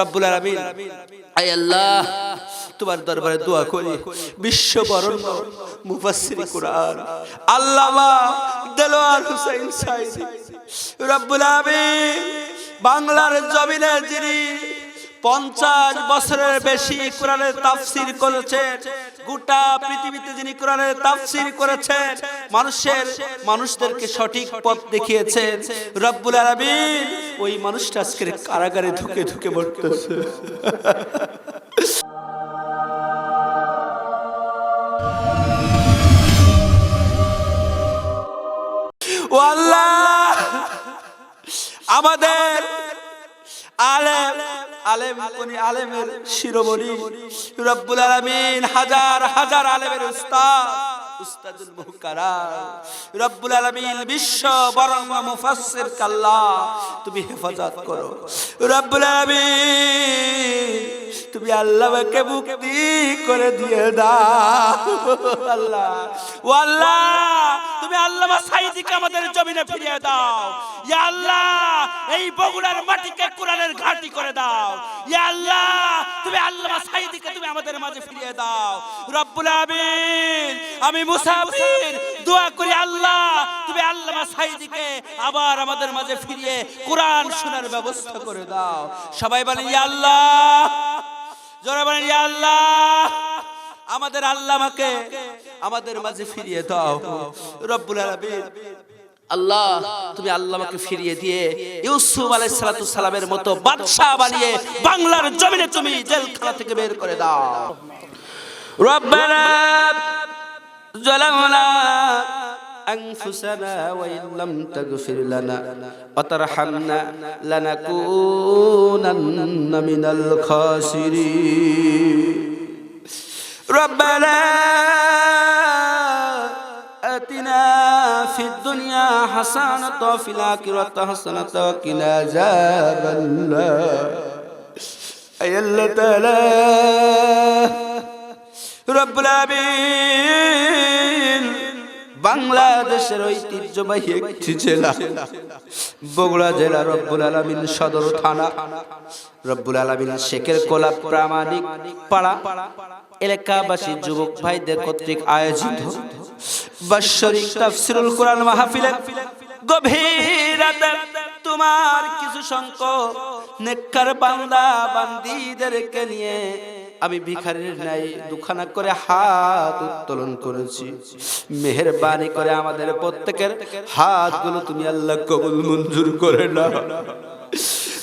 রব্বুল আলামিন। আয় আল্লাহ, তোমার দরবারে দোয়া করি। বিশ্ব বরণ্য মুফাসসির কোরআন। আল্লামা দেলোয়ার হুসাইন সাইদি। রব্বুল আলামিন, বাংলার জমিনে যিনি পঞ্চাশ বছরের বেশি কোরআনের তাফসির করেছেন গোটা পৃথিবীতে যিনি কোরআনের তাফসির করেছেন মানুষের মানুষদেরকে সঠিক পথ দেখিয়েছেন রব্বুল আলামিন ওই মানুষটা আজকের কারাগারে ধুকে ধুকে মরতেছে আমাদের আলেম আলেম কোনি আলেমের শিরোমণি। রব্বুল আলামিন হাজার হাজার আলেমের উস্তাদ, উস্তাদুল মুহকারাম রব্বুল আলামিন বিশ্ব বরঙ্গ মুফাসসির কাল্লা তুমি হেফাজত করো। রব্বুল আলামিন, তুমি আল্লাহকে মুক্তি করে দিয়ে দাও। আল্লাহ, ও আল্লাহ তুমি আল্লামা সাইদিকে আমাদের জমিনে ফিরিয়ে দাও। ইয়া আল্লাহ, এই বগুড়ার মাটিকে কোরআনের ঘাঁটি করে দাও। ইয়া আল্লাহ, তুমি আল্লামা সাইদিকে তুমি আমাদের মাঝে ফিরিয়ে দাও। রব্বুল আমিন, আমি মুসাফির দোয়া করি আল্লাহ, তুমি আল্লামা সাইদিকে আবার আমাদের মাঝে ফিরিয়ে কোরআন শোনার ব্যবস্থা করে দাও। সবাই বলেন, ইয়া আল্লাহ। জোরে বলেন, ইয়া আল্লাহ। আমাদের আল্লামাকে আমাদের মাঝে ফিরিয়ে দাও রব্বুল আলামিন আল্লাহ তুমি আল্লাহকে ফিরিয়ে দিয়ে ইউসুফ আলাইহিস সালাতু সালামের মতো বাদশা বানিয়ে বাংলার জমিনে তুমি জেলখানা থেকে বের করে দাও রব্বানা ظلمنا أنفسنا وإن لم تغفر لنا وترحمنا لنكونن من الخاسرين ربنا في الدنيا حسنة وفي الآخرة حسنة وقنا عذاب النار أي الله تعالى رب العالمين বাংলাদেশের ঐতিহ্যবাহী একটি জেলা বগুড়া জেলা রব্বুল আলমিন সদর থানা রব্বুল আলমিন শেখের কোলা প্রামাণিক পাড়া এলাকাবাসী যুবক ভাইদের কর্তৃক আয়োজিত বাৎসরিক তাফসিরুল কোরআন মাহফিলে গভীর রাতে তোমার কিছু সংখ্যক নেককার বান্দা, বান্দিদেরকে নিয়ে আমি ভিখারির নাই দুখানা করে হাত উত্তোলন করেছি। মেহেরবানি করে আমাদের প্রত্যেকের হাতগুলো তুমি আল্লাহ কবুল মঞ্জুর করে না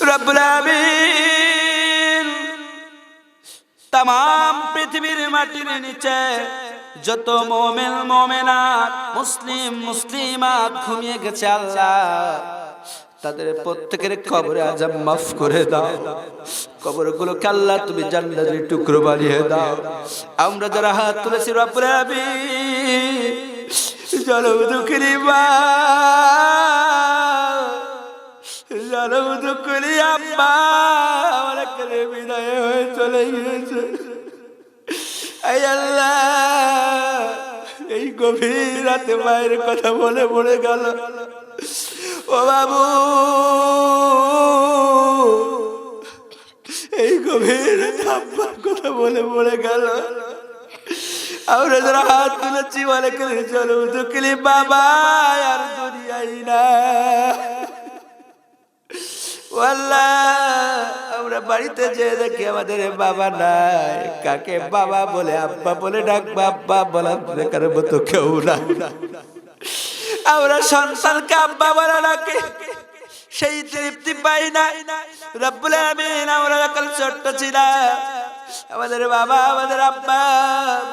রব্বুল আমিন তাম পৃথিবীর মাটির নিচে যত মোমেন মোমেনাত, মুসলিম মুসলিমাত ঘুমিয়ে গেছে আল্লাহ। তাদের প্রত্যেকের কবরে আজাব মাফ করে দাও। কবরগুলো কাল্লা তুমি জান্নাতের টুকরো বানিয়ে দাও। আমরা যারা হাত তুলেছি আমিন জলম দুঃখিনী মা জলম দুঃখিনী আব্বা আমার বিদায় হয়ে চলে গিয়েছে। এই আল্লাহ গভীর রাতে মায়ের কথা বলে পড়ে গেল। ও বাবু, এই গভীর আব্বার কথা বলে পড়ে গেল। আমরা হাত তুলেছি বলে চলো দুঃখিলি বাবা, আর না। ওয়াল্লাহ আমরা বাড়িতে যে দেখি আমাদের বাবা নাই। কাকে বাবা বলে, আব্বা বলে ডাকবো, আব্বা বলার দেখার মতো কেউ না আমরা সন্তানকে আব্বা বলে ডাকি। সেই তৃপ্তি পাই না। রব্বুল আমিন আমরা যখন ছোট্ট ছিলাম, আমাদের বাবা, আমাদের আব্বা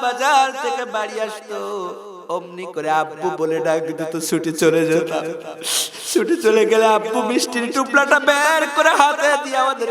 বাজার থেকে বাড়ি আসতো। অমনি করে আব্বু বলে ডাক দিত ছুটি চলে যেত। ছুটি চলে গেলে আব্বু মিষ্টির টুপলাটা বের করে হাতে দিয়ে আমাদের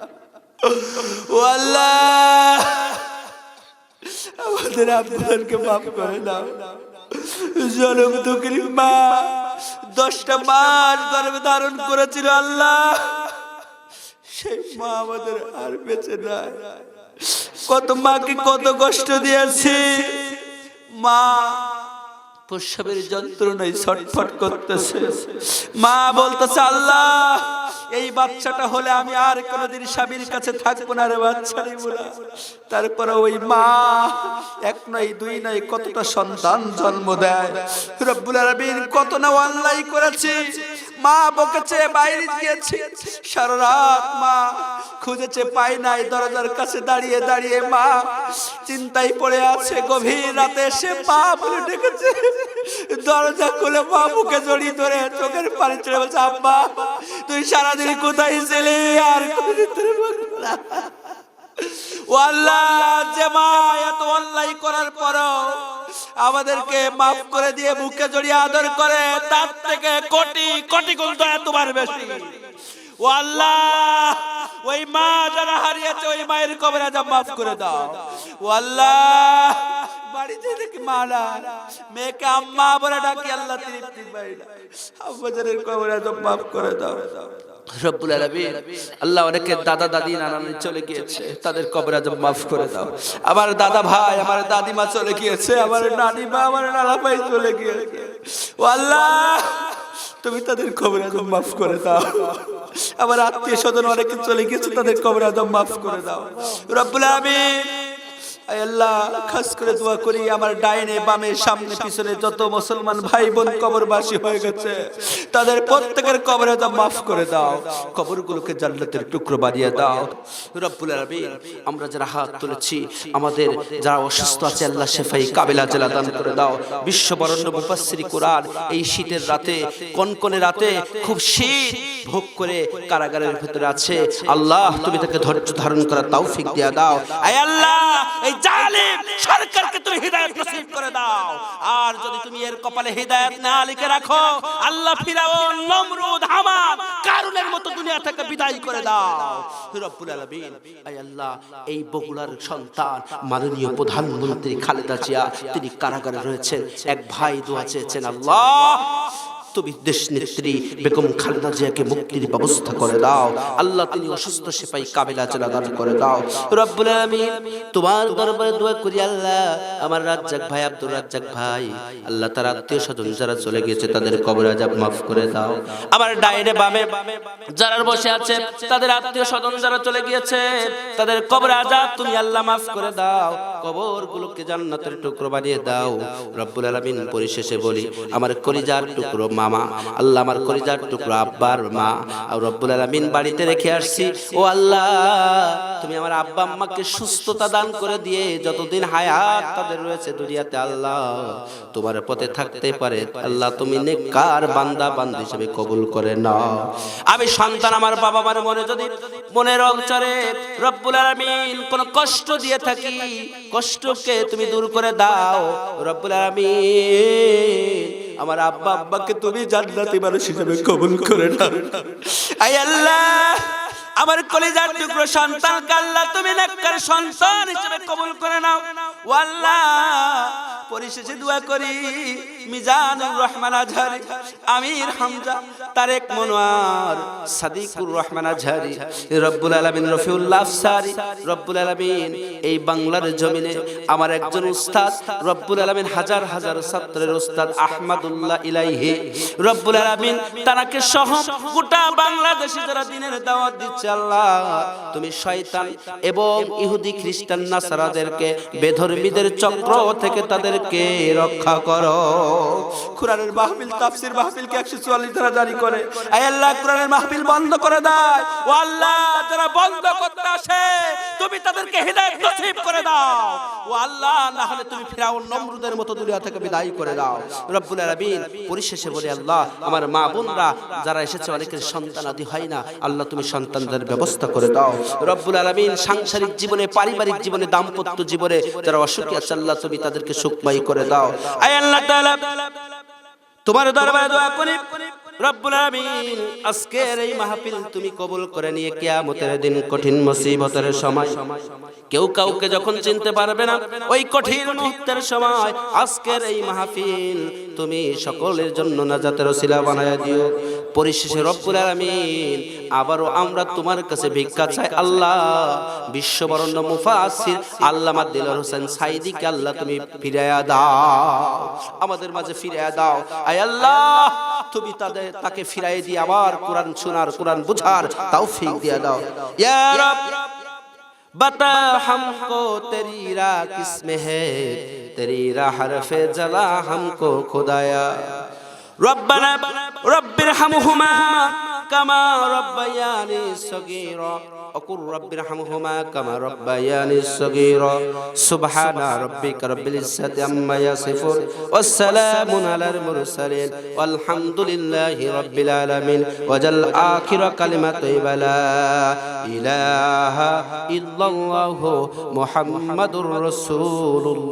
আল্লাহ আমাদের আব্বাকে মাফ করে দাও। জনম দুঃখের মা দশটা মাস গর্ভে ধারণ করেছিল আল্লাহ। সেই মা আমাদের আর বেঁচে নাই। কত মাকে কত কষ্ট দিয়েছি। মা প্রসবের যন্ত্রণায় ছটফট করতেছে। মা বলতেছে, আল্লাহ এই বাচ্চাটা হলে আমি আর কোনোদিন স্বামীর কাছে থাকব না রে বাচ্চা তারপরে ওই মা এক নয়, দুই নয় কতটা সন্তান জন্ম দেয়। রব্বুল কত না অন্যায় করেছে। মা বকেছে বাইরে গিয়েছে। সারা মা খুঁজেছে পাই নাই, দরজার কাছে দাঁড়িয়ে দাঁড়িয়ে মা চিন্তায় পড়ে আছে। গভীর রাতে সে মা বলে ডেকেছে। দরজা খুলে মা বুকে জড়িয়ে ধরে চোখের পানি ছেড়ে বলছে, আব্বা, তুই সারাদিন কোথায় ছিলি আর। ও যে মা এত অন্যায় করার পরও আমাদেরকে মাফ করে দিয়ে বুকে জড়িয়ে আদর করে, তার থেকে কোটি কোটি গুণ দয়া তোমার বেশি ও আল্লাহ, ওই মা যারা হারিয়েছে, ওই মায়ের কবরে যা মাফ করে দাও ও বাড়িতে দেখি মা না মেয়েকে আম্মা বলে ডাকি, আল্লাহ তৃপ্তি পাই না মাফ করে দাও। রব্বুল আলামিন, আল্লাহ দাদা, দাদি চলে গিয়েছে। তাদের কবর আজম মাফ করে দাও। আমার দাদা ভাই, আমার দাদিমা চলে গিয়েছে। আমার নানি মা আমার নানা ভাই চলে গিয়েছে। ও আল্লাহ তুমি তাদের কবর আজম মাফ করে দাও। আমার আত্মীয় স্বজন অনেকে চলে গিয়েছে, তাদের কবর আজম মাফ করে দাও। রব্বুল আলামিন আল্লাহ, খাস করে দোয়া করি, আমার ডাইনে, বামে, সামনে, পিছনে যত মুসলমান ভাই বোন কবরবাসী হয়ে গেছে, তাদের প্রত্যেকের কবরে দাও, মাফ করে দাও, কবরগুলোকে জান্নাতের টুকরো বানিয়ে দাও। রব্বুল আলামিন, আমরা যারা হাত তুলেছি, আমাদের যারা অসুস্থ আছে, আল্লাহ শেফাই কাবিলা জেলা দান করে দাও। বিশ্ব বরণ্য মুফাসসিরি কোরআন, এই শীতের রাতে, কনকনে রাতে, খুব শীত ভোগ করে কারাগারের ভিতরে আছে। আল্লাহ, তুমি তাকে ধৈর্য ধারণ করার তৌফিক দিয়া দাও। আয় আল্লাহ, এই জালিম, সরকারকে তুমি হিদায়াত নসিব করে দাও। আর যদি তুমি এর কপালে হিদায়াত না লিখে রাখো, আল্লাহ ফিরাউন, নমরুদ হামান কারুনের মতো দুনিয়া থেকে বিদায় করে দাও। রব্বুল আলামিন, আয় আল্লাহ, এই বগুড়ার সন্তান, মাননীয় প্রধানমন্ত্রী খালেদা জিয়া, তিনি কারাগারে রয়েছেন। এক ভাই দোয়া চেয়েছেন, আল্লাহ তুমি দেশ নেত্রী বেগম খালেদা জিয়াকে মুক্তির ব্যবস্থা করে দাও। আল্লাহ, তিনি অসুস্থ সেপাই কাবিলা জেলা করে দাও। রব্বুল আলামিন তোমার দরবারে দোয়া করি আল্লাহ। আমার রাজ্জাক ভাই, আব্দুর রাজ্জাক ভাই, আল্লাহ তার আত্মীয় স্বজন যারা চলে গিয়েছে, তাদের কবর আজাব মাফ করে দাও। আমার ডাইনে বামে যারা বসে আছে, তাদের আত্মীয় স্বজন যারা চলে গিয়েছে, তাদের কবর আজাব তুমি আল্লাহ মাফ করে দাও। কবর গুলোকে জান্নাতের টুকরো বানিয়ে দাও। রব্বুল আলামিন পরিশেষে বলি, আমার কলিজার টুকরো মামা, আল্লাহ আমার কলিজার টুকরো আব্বার মা। আর রব্বুল আলামিন বাড়িতে রেখে আসছি, ও আল্লাহ, তুমি আমার আব্বা আম্মাকে সুস্থতা দান করে দিয়ে যতদিন হায়াত তাদের রয়েছে দুনিয়াতে, আল্লাহ, তোমার পথে থাকতে পারে। আল্লাহ, তুমি নেককার বান্দা বান্দা হিসেবে কবুল করে নাও। আমি সন্তান, আমার বাবা মার মনে যদি মনের অংচরে রব্বুল আলামিন কোন কষ্ট দিয়ে থাকি কষ্টকে তুমি দূর করে দাও। রব্বুল আলামিন, আমার আব্বা আব্বাকে তুমি জান্নাতি মানুষ হিসেবে কবুল করে নাও। আয় আল্লাহ, আমার কলিজার টুকরো সন্তান আল্লাহ তুমি নাকার সন্তান হিসেবে কবুল করে নাও। ও আল্লাহ পরিশেষে দোয়া করি। মিজানুর রহমান আজহারি, আমির হামজা, তারেক মনোয়ার, সাদিকুর রহমান আজহারি, রব্বুল আলামিন রফিউল্লাহ আফসারি, রব্বুল আলামিন এই বাংলার জমিনে আমার একজন উস্তাদ, রব্বুল আলামিন হাজার হাজার ছাত্রের উস্তাদ আহমদুল্লাহ ইলাইহি, রব্বুল আলামিন তারাকে সহ গোটা বাংলাদেশে যারা দিনের দাওয়াত দিচ্ছে আল্লাহ, তুমি শয়তান এবং ইহুদি খ্রিস্টান নাসারাদেরকে বেধর্মীদের চক্র থেকে তাদেরকে রক্ষা করো। কোরআনের মাহফিল, তাফসীর মাহফিলকে 144 ধারা জারি করে। আয় আল্লাহ, কোরআনের মাহফিল বন্ধ করে দেয় ও আল্লাহ, যারা বন্ধ করতে আসে, তুমি তাদেরকে হেদায়েত নসিব করে দাও। ও আল্লাহ, না হলে তুমি ফিরাউন নমরুদের মতো দুনিয়া থেকে বিদায় করে দাও। রব্বুল আলামিন পরিশেষে বলে, আল্লাহ, আমার মা বোনরা, যারা এসেছে, অনেকের সন্তান আদি হয় না। আল্লাহ, তুমি সন্তানদের ব্যবস্থা করে দাও। রব্বুল আলামিন সাংসারিক জীবনে, পারিবারিক জীবনে, দাম্পত্য জীবনে, যারা অসুখী আছে, আল্লাহ, তুমি তাদেরকে সুখময় করে দাও। আয় আল্লাহ তাআলা, তোমার দরবারে দোয়া করি। রব্বুল আলামিন, আজকের এই মাহফিল তুমি কবুল করে নিয়ে কিয়ামতের দিন কঠিন মুসিবতের সময়। কেউ কাউকে যখন চিনতে পারবে না, ওই কঠিন মুহূর্তের সময় আজকের এই মাহফিল তুমি সকলের জন্য নাজাতের ওসিলা বানায় দিও। পরিশেষে রব্বুল আলামিন আবারো আমরা তোমার কাছে ভিক্ষা চাই। আল্লাহ, বিশ্ববরণ্য মুফাসসির আল্লামা দিলার হোসেন সাইদিকে আল্লাহ তুমি ফিরাইয়া দাও। আমাদের মাঝে ফিরাইয়া দাও। আয় আল্লাহ, তুমি তাদের, তাকে ফিরাই দিয়ে আবার কোরআন শোনার, কোরআন বুঝার তাও দিয়া দাও। ইয়া রব বাতা হামকো তেরি রা কিসমে হে, তেরি রা হরফে জালা হামকো جلا রব্বানা کو রব্বির হামুহুমা কামা রব্বায়ানি সগীরা وقل رب ارحمهما كما ربياني صغيرا سبحان ربك رب العزة عما يصفون والسلام على المرسلين والحمد لله رب العالمين وجل آخر كلمة لا إله إلا الله محمد رسول الله